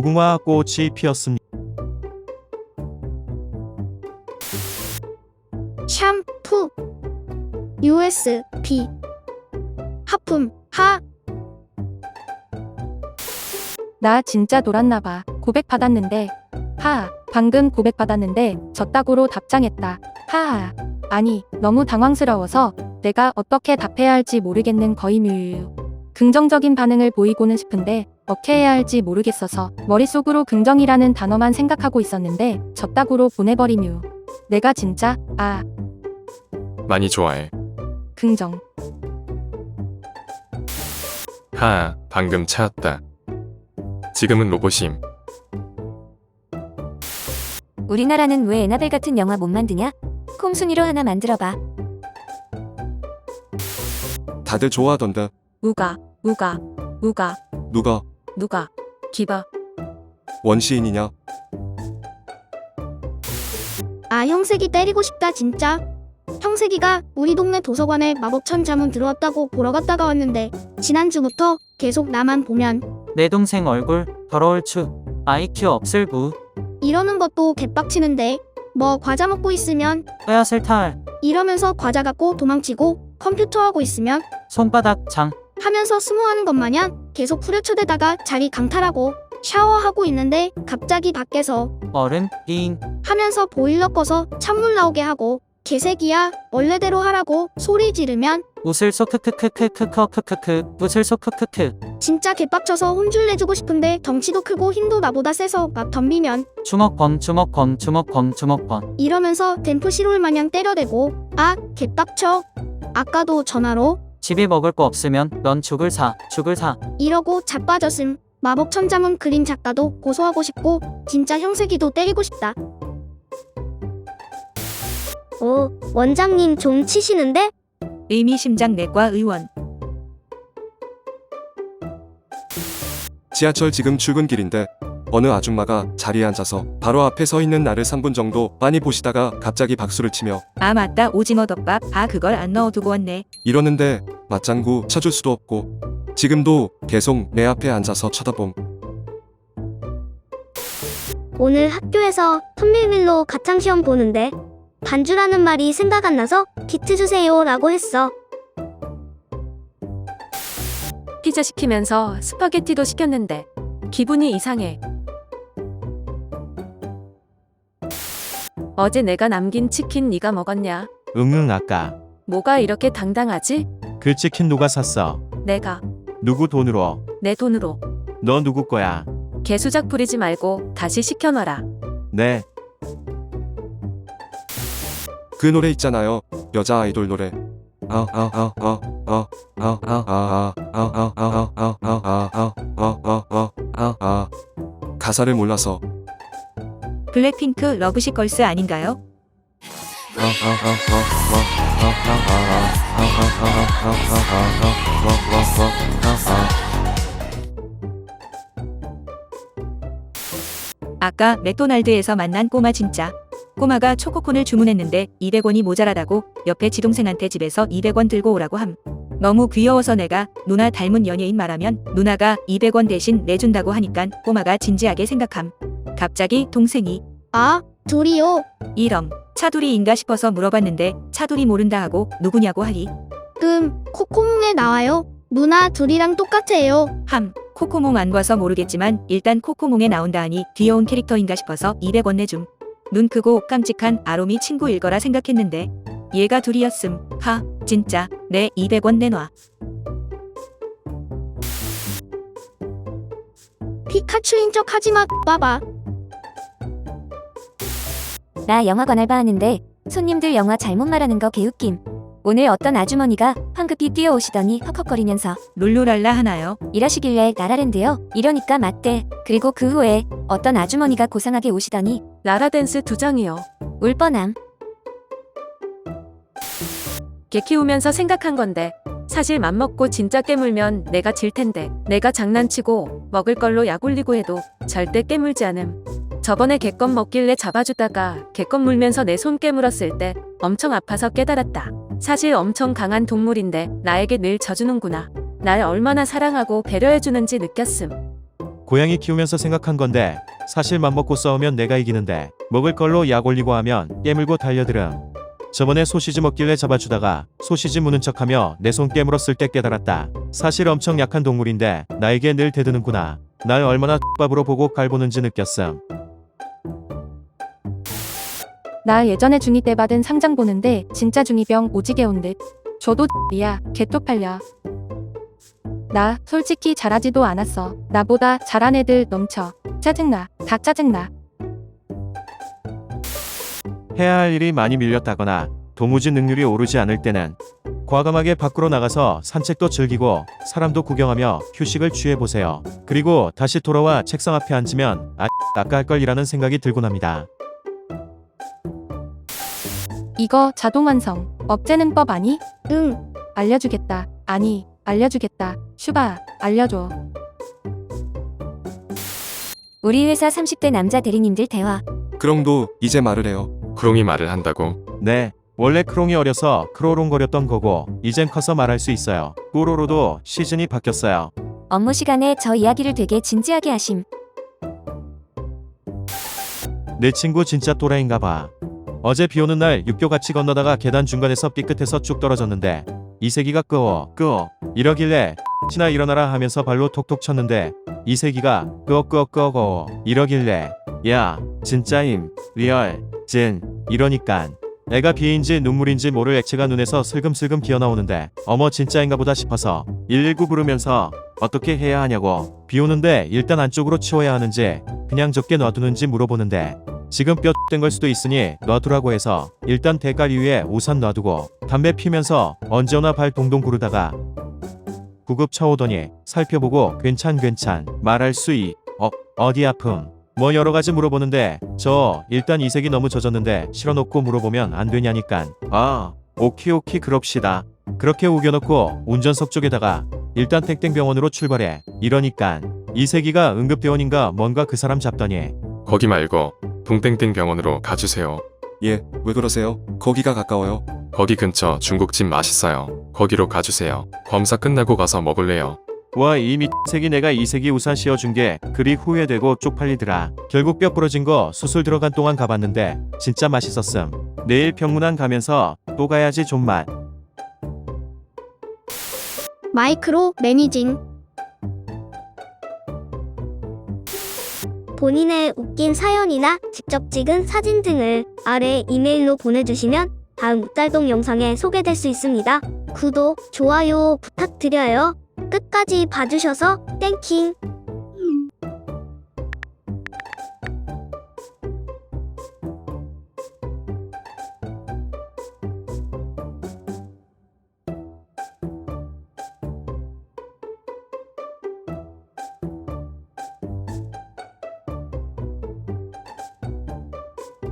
무궁화 꽃이 피었습니다. 샴푸 USB 하품 하 나 진짜 놀았나봐. 고백 받았는데. 하, 방금 고백 받았는데 졌다고로 답장했다. 하하. 아니, 너무 당황스러워서 내가 어떻게 답해야 할지 모르겠는 거의 뮤유. 긍정적인 반응을 보이고는 싶은데 어떻게 해야 할지 모르겠어서 머릿속으로 긍정이라는 단어만 생각하고 있었는데 졌다고로 보내버리뮤. 내가 진짜, 아, 많이 좋아해. 긍정. 하, 방금 찾았다. 지금은 로봇임. 우리나라는 왜 에나벨 같은 영화 못 만드냐? 콩순이로 하나 만들어봐. 다들 좋아하던데 우가, 우가, 우가, 누가? 누가, 기바. 원시인이냐? 아 형색이 때리고 싶다 진짜. 형색이가 우리 동네 도서관에 마법천 자문 들어왔다고 보러 갔다가 왔는데 지난주부터 계속 나만 보면. 내 동생 얼굴 더러울 추 IQ 없을 부. 이러는 것도 개빡치는데 뭐 과자 먹고 있으면? 빼앗을 탈. 이러면서 과자 갖고 도망치고 컴퓨터 하고 있으면? 손바닥 장 하면서 스모하는 것 마냥 계속 후려쳐대다가 자리 강탈하고 샤워하고 있는데 갑자기 밖에서 어른 잉 하면서 보일러 꺼서 찬물 나오게 하고 개새끼야 원래대로 하라고 소리 지르면 웃을 소 크크크크크크크크크 웃을 소 크크크 진짜 개빡쳐서 혼줄 내주고 싶은데 덩치도 크고 힘도 나보다 세서 막 덤비면 주먹번 주먹번 주먹번 주먹번 이러면서 댐프 시롤 마냥 때려대고 아 개빡쳐. 아까도 전화로 집에 먹을 거 없으면 넌 죽을 사 죽을 사. 이러고 자빠졌음. 마법 천자문 그림 작가도 고소하고 싶고 진짜 형색이도 때리고 싶다. 오 원장님 좀 치시는데? 의미심장내과 의원. 지하철 지금 출근길인데 어느 아줌마가 자리에 앉아서 바로 앞에 서 있는 나를 3분 정도 빤히 보시다가 갑자기 박수를 치며 아 맞다. 오징어 덮밥. 아 그걸 안 넣어두고 왔네. 이러는데 맞장구 쳐줄 수도 없고 지금도 계속 내 앞에 앉아서 쳐다봄 오늘 학교에서 턴밀밀로 가창시험 보는데 반주라는 말이 생각 안 나서 비트 주세요 라고 했어 피자 시키면서 스파게티도 시켰는데 기분이 이상해. 어제 내가 남긴 치킨 네가 먹었냐? 응응 아까 뭐가 이렇게 당당하지? 글치킨 누가 샀어? 내가 누구 돈으로? 내 돈으로 너 누구 거야? 개수작 부리지 말고 다시 시켜놔라. 네. 그 노래 있잖아요. 여자 아이돌 노래. 가사를 몰라서 블랙핑크 러브시걸스 아닌가요? 아까 맥도날드에서 만난 꼬마 진짜. 꼬마가 초코콘을 주문했는데 200원이 모자라다고 옆에 지동생한테 집에서 200원 들고 오라고 함. 너무 귀여워서 내가 누나 닮은 연예인 말하면 누나가 200원 대신 내준다고 하니깐 꼬마가 진지하게 생각함. 갑자기 동생이 아 둘이요? 이렁 차두리인가 싶어서 물어봤는데 차두리 모른다 하고 누구냐고 하리. 음 코코몽에 나와요. 누나 둘이랑 똑같아요. 함 코코몽 안 봐서 모르겠지만 일단 코코몽에 나온다 하니 귀여운 캐릭터인가 싶어서 200원 내줌. 눈 크고 깜찍한 아롬이 친구일 거라 생각했는데 얘가 둘이었음. 하 진짜 내 200원 내놔. 피카츄인 척 하지마 봐봐 나 영화관 알바하는데 손님들 영화 잘못 말하는 거 개웃김. 오늘 어떤 아주머니가 황급히 뛰어오시더니 헉헉거리면서 룰루랄라 하나요 일하시길래 나라랜드요? 이러니까 맞대. 그리고 그 후에 어떤 아주머니가 고상하게 오시더니 라라댄스 두 장이요. 울 뻔함. 개 키우면서 생각한 건데 사실 맘먹고 진짜 깨물면 내가 질 텐데 내가 장난치고 먹을 걸로 약 올리고 해도 절대 깨물지 않음. 저번에 개껌 먹길래 잡아주다가 개껌 물면서 내 손 깨물었을 때 엄청 아파서 깨달았다. 사실 엄청 강한 동물인데 나에게 늘 져주는구나. 날 얼마나 사랑하고 배려해주는지 느꼈음. 고양이 키우면서 생각한 건데 사실 맘먹고 싸우면 내가 이기는데 먹을 걸로 약 올리고 하면 깨물고 달려들음. 저번에 소시지 먹길래 잡아주다가 소시지 무는 척하며 내 손 깨물었을 때 깨달았다. 사실 엄청 약한 동물인데 나에게 늘 대드는구나. 날 얼마나 X밥으로 보고 갈보는지 느꼈음. 나 예전에 중2 때 받은 상장 보는데 진짜 중2병 오지게 온 듯. 저도 리야 개토 팔려. 나 솔직히 잘하지도 않았어. 나보다 잘한 애들 넘쳐. 짜증나. 다 짜증나. 해야 할 일이 많이 밀렸다거나 도무지 능률이 오르지 않을 때는 과감하게 밖으로 나가서 산책도 즐기고 사람도 구경하며 휴식을 취해보세요. 그리고 다시 돌아와 책상 앞에 앉으면 아, 아까 할 걸이라는 생각이 들곤 합니다. 이거 자동 완성. 업체는 법 아니? 응. 알려주겠다. 아니, 알려주겠다. 슈바, 알려줘. 우리 회사 30대 남자 대리님들 대화. 그럼도 이제 말을 해요. 크롱이 말을 한다고? 네. 원래 크롱이 어려서 크로롱거렸던 거고 이젠 커서 말할 수 있어요. 꾸로로도 시즌이 바뀌었어요. 업무 시간에 저 이야기를 되게 진지하게 하심. 내 친구 진짜 또라이인가 봐. 어제 비 오는 날 육교 같이 건너다가 계단 중간에서 삐끗해서 쭉 떨어졌는데 이세기가 끄어 끄어 이러길래 치나 일어나라 하면서 발로 톡톡 쳤는데 이세기가 끄어 끄어 끄어 거 이러길래 야 진짜임 리얼 진 이러니깐 애가 비인지 눈물인지 모를 액체가 눈에서 슬금슬금 기어나오는데 어머 진짜인가 보다 싶어서 119 부르면서 어떻게 해야 하냐고. 비 오는데 일단 안쪽으로 치워야 하는지 그냥 적게 놔두는지 물어보는데 지금 뼈 된 걸 수도 있으니 놔두라고 해서 일단 대가리 위에 우산 놔두고 담배 피면서 언제 오나 발 동동 구르다가 구급 쳐오더니 살펴보고 괜찮 괜찮 말할 수있. 어 어디 아픔? 뭐 여러 가지 물어보는데 저 일단 이색이 너무 젖었는데 실어놓고 물어보면 안 되냐니깐 아 오키 오키 그럽시다. 그렇게 우겨놓고 운전석 쪽에다가 일단 땡땡병원으로 출발해. 이러니깐 이세기가 응급대원인가 뭔가 그 사람 잡더니 거기 말고 동땡땡 병원으로 가주세요. 예, 왜 그러세요? 거기가 가까워요. 거기 근처 중국집 맛있어요. 거기로 가주세요. 검사 끝나고 가서 먹을래요. 와 이미 색이 내가 이색이 우산 씌워준 게 그리 후회되고 쪽팔리더라 결국 뼈 부러진 거 수술 들어간 동안 가봤는데 진짜 맛있었음 내일 병문안 가면서 또 가야지 존맛 마이크로 매니징. 본인의 웃긴 사연이나 직접 찍은 사진 등을 아래 이메일로 보내주시면 다음 웃달동 영상에 소개될 수 있습니다. 구독, 좋아요 부탁드려요. 끝까지 봐주셔서 땡킹!